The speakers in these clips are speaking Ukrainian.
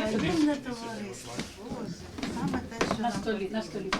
Розумне товариство, Боже, саме те, що На столі, на столі.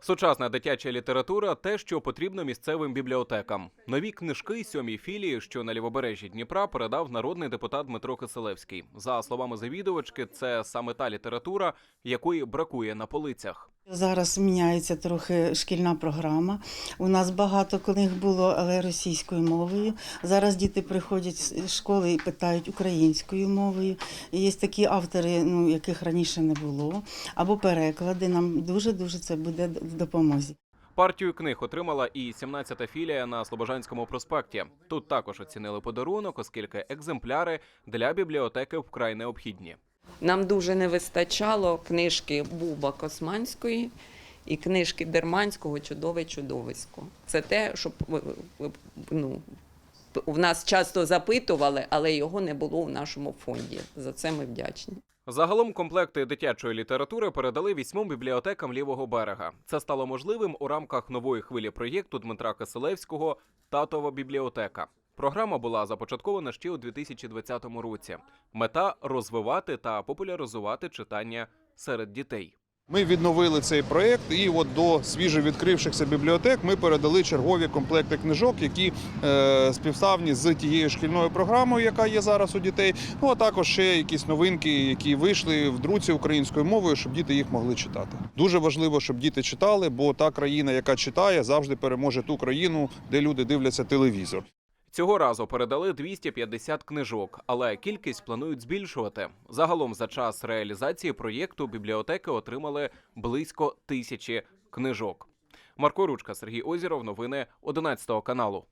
Сучасна дитяча література те, що потрібно місцевим бібліотекам. Нові книжки сьомій філії, що на лівобережжі Дніпра, передав народний депутат Дмитро Киселевський. За словами завідувачки, це саме та література, якої бракує на полицях. Зараз міняється трохи шкільна програма. У нас багато книг було, але російською мовою. Зараз діти приходять з школи і питають українською мовою. І є такі автори, ну яких раніше не було, або переклади. Нам дуже дуже це буде в допомозі. Партію книг отримала і 17-та філія на Слобожанському проспекті. Тут також оцінили подарунок, оскільки екземпляри для бібліотеки вкрай необхідні. Нам дуже не вистачало книжки Буба Косманської і книжки Дерманського Чудове чудовисько. Це те, що е, е, ну, в нас часто запитували, але його не було у нашому фонді. За це ми вдячні. Загалом комплекти дитячої літератури передали вісьмом бібліотекам лівого берега. Це стало можливим у рамках нової хвилі проєкту Дмитра Киселевського Татова бібліотека. Програма була започаткована ще у 2020 році. Мета розвивати та популяризувати читання серед дітей. Ми відновили цей проєкт, і от до свіжо відкрившихся бібліотек ми передали чергові комплекти книжок, які е, співставні з тією шкільною програмою, яка є зараз у дітей. Ну а також ще якісь новинки, які вийшли в друці українською мовою, щоб діти їх могли читати. Дуже важливо, щоб діти читали, бо та країна, яка читає, завжди переможе ту країну, де люди дивляться телевізор. Цього разу передали 250 книжок, але кількість планують збільшувати. Загалом за час реалізації проєкту бібліотеки отримали близько тисячі книжок. Марко Ручка, Сергій Озіров, новини 11 каналу.